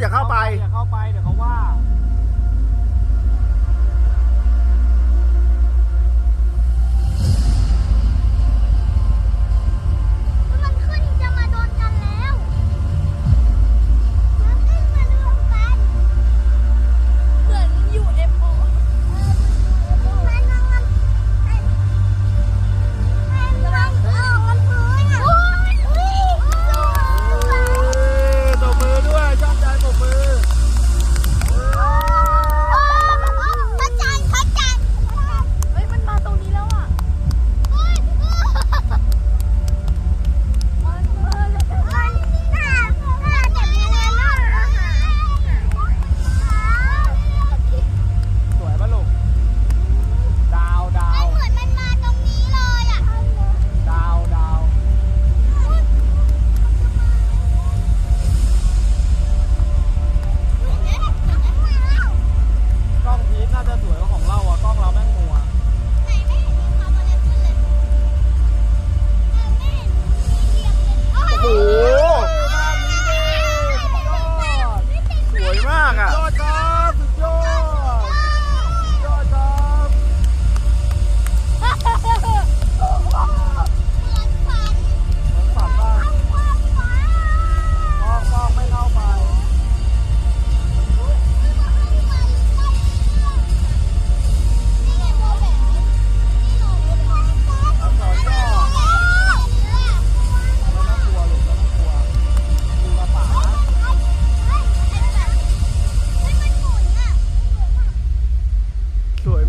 อย่าเข้าไป อย่าเข้าไปเดี๋ยวเขาว่า Mara.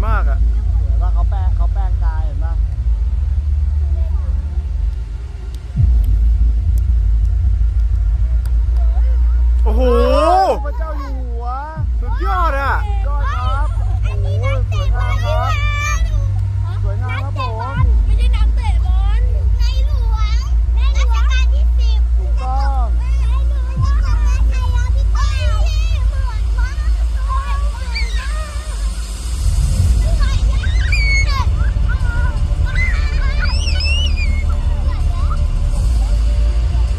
มากอะ สวยป่าเขาแปลงเขาแปลงกายเห็นป่ะ